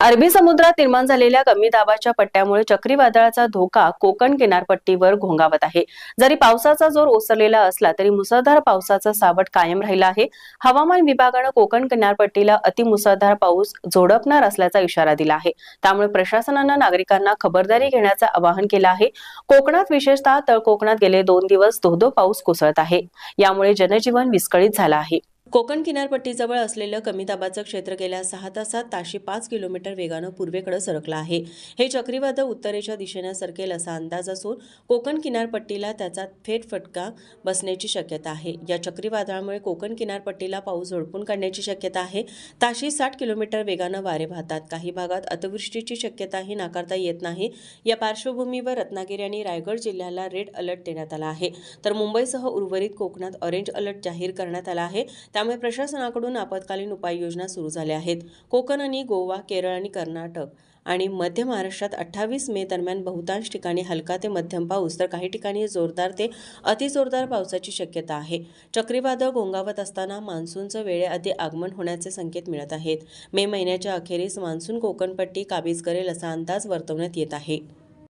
अरबी समुद्रात निर्माण झालेल्या कमी दाबाच्या पट्ट्यामुळे चक्रीवादळाचा धोका कोकण किनारपट्टीवर घोंगावत आहे. जरी पावसाचा जोर ओसरलेला असला तरी मुसळधार पावसाचा सावट कायम राहिला आहे. हवामान विभागानं कोकण किनारपट्टीला अतिमुसळधार पाऊस झोडपणार असल्याचा इशारा दिला आहे. त्यामुळे प्रशासनानं नागरिकांना खबरदारी घेण्याचं आवाहन केलं आहे. कोकणात विशेषतः तळ कोकणात गेले दोन दिवस धोधो पाऊस कोसळत आहे. यामुळे जनजीवन विस्कळीत झालं आहे. कोकण किनारपट्टीजवळ असलेलं कमी दाबाचं क्षेत्र गेल्या सहा तासात ताशी पाच किलोमीटर वेगानं पूर्वेकडे सरकलं आहे. हे चक्रीवादळ उत्तरेच्या दिशेनं सरकेल असा अंदाज असून कोकण किनारपट्टीला त्याचा थेट फटका बसण्याची शक्यता आहे. या चक्रीवादळामुळे कोकण किनारपट्टीला पाऊस झोडपून काढण्याची शक्यता आहे. ताशी साठ किलोमीटर वेगानं वारे वाहतात. काही भागात अतिवृष्टीची शक्यताही नाकारता येत नाही. या पार्श्वभूमीवर रत्नागिरी आणि रायगड जिल्ह्याला रेड अलर्ट देण्यात आला आहे. तर मुंबईसह उर्वरित कोकणात ऑरेंज अलर्ट जाहीर करण्यात आला आहे. त्यामुळे प्रशासनाकडून आपत्कालीन उपाययोजना सुरू झाल्या आहेत. कोकण आणि गोवा केरळ आणि कर्नाटक आणि मध्य महाराष्ट्रात अठ्ठावीस मे दरम्यान बहुतांश ठिकाणी हलका ते मध्यम पाऊस तर काही ठिकाणी जोरदार ते अतिजोरदार पावसाची शक्यता आहे. चक्रीवादळ गोंगावत असताना मान्सूनचं वेळेआधी आगमन होण्याचे संकेत मिळत आहेत. मे महिन्याच्या अखेरीस मान्सून कोकणपट्टी काबीज करेल असा अंदाज वर्तवण्यात येत आहे.